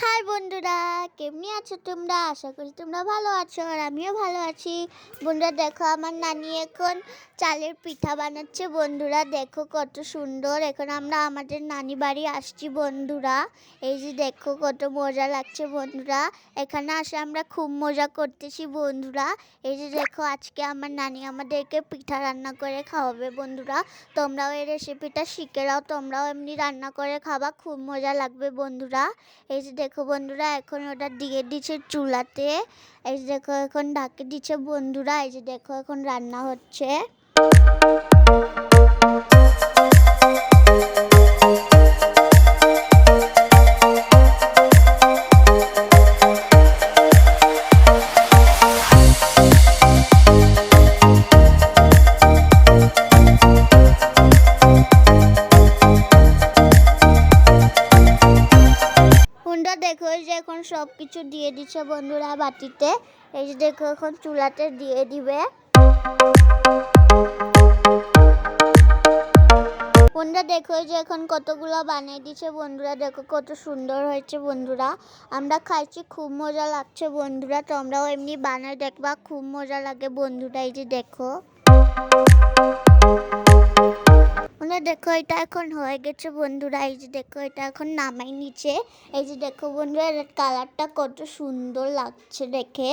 High বন্ধুরা, কেমনি আছো তোমরা? আশা করি তোমরা ভালো আছো আর আমিও ভালো আছি। বন্ধুরা, দেখো আমার নানি এখন চালের পিঠা বানাচ্ছে। বন্ধুরা, দেখো কত সুন্দর। এখন আমরা আমাদের নানি বাড়ি আসছি বন্ধুরা। এই যে দেখো কত মজা লাগছে বন্ধুরা। এখানে আসে আমরা খুব মজা করতেছি বন্ধুরা। এই যে দেখো, আজকে আমার নানি আমাদেরকে পিঠা রান্না করে খাওয়াবে বন্ধুরা। তোমরাও এই রেসিপিটা শিখে নাও। তোমরাও এমনি রান্না করে খাবা, খুব মজা লাগবে বন্ধুরা। এই যে দেখো বন্ধুরা, এখন ওটা দিয়ে দিচ্ছে চুলাতে। এই যে দেখো, এখন ঢাকে দিচ্ছে বন্ধুরা, এই যে দেখো এখন রান্না হচ্ছে। দেখো এই যে এখন সব কিছু দিয়ে দিচ্ছে বন্ধুরা বাটিতে। এই যে দেখো এখন চুলাতে দিয়ে দিবে। বন্ধুরা দেখো যে এখন কতগুলো বানিয়ে দিচ্ছে বন্ধুরা। দেখো কত সুন্দর হয়েছে বন্ধুরা। আমরা খাইছি, খুব মজা লাগছে বন্ধুরা। তোমরাও এমনি বানায় দেখবা, খুব মজা লাগে বন্ধুরা। এই যে দেখো। বন্ধুরা দেখো এটা এখন হয়ে গেছে বন্ধুরা, এই যে দেখো এটা এখন নামাই নিচে। এই যে দেখো বন্ধুরা কালারটা কত সুন্দর লাগছে দেখে।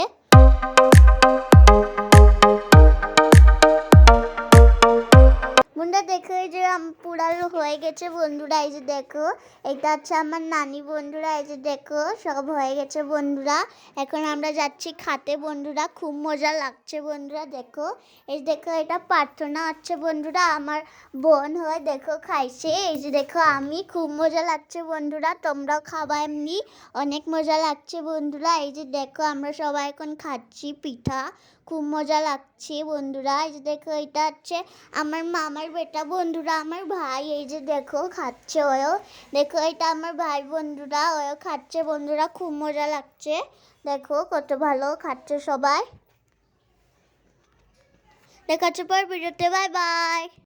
বন্ধুরা দেখো এই যে পুরানো হয়ে গেছে বন্ধুরা, এই যে দেখো। এটা হচ্ছে আমার নানি বন্ধুরা, এই যে দেখো, সব হয়ে গেছে বন্ধুরা। এখন আমরা যাচ্ছি খাতে বন্ধুরা, খুব মজা লাগছে বন্ধুরা, দেখো। এই যে দেখো, এটা প্রার্থনা হচ্ছে বন্ধুরা, আমার বোন হয়ে, দেখো, খাইছে। এই যে দেখো, আমি খুব মজা লাগছে বন্ধুরা, তোমরাও খাবা এমনি, অনেক মজা লাগছে বন্ধুরা। এই যে দেখো, আমরা সবাই এখন খাচ্ছি পিঠা। খুব মজা লাগছে বন্ধুরা। এই যে দেখো, এটা হচ্ছে আমার মামার বেটা বন্ধুরা, আমার ভাই। এই যে দেখো, খাচ্ছে ওও দেখো, এটা আমার ভাই বন্ধুরা ওও খাচ্ছে বন্ধুরা, খুব মজা লাগছে। দেখো, কত ভালো খাচ্ছে সবাই। দেখাচ্ছে পর ভিডিওতে, বাই বাই।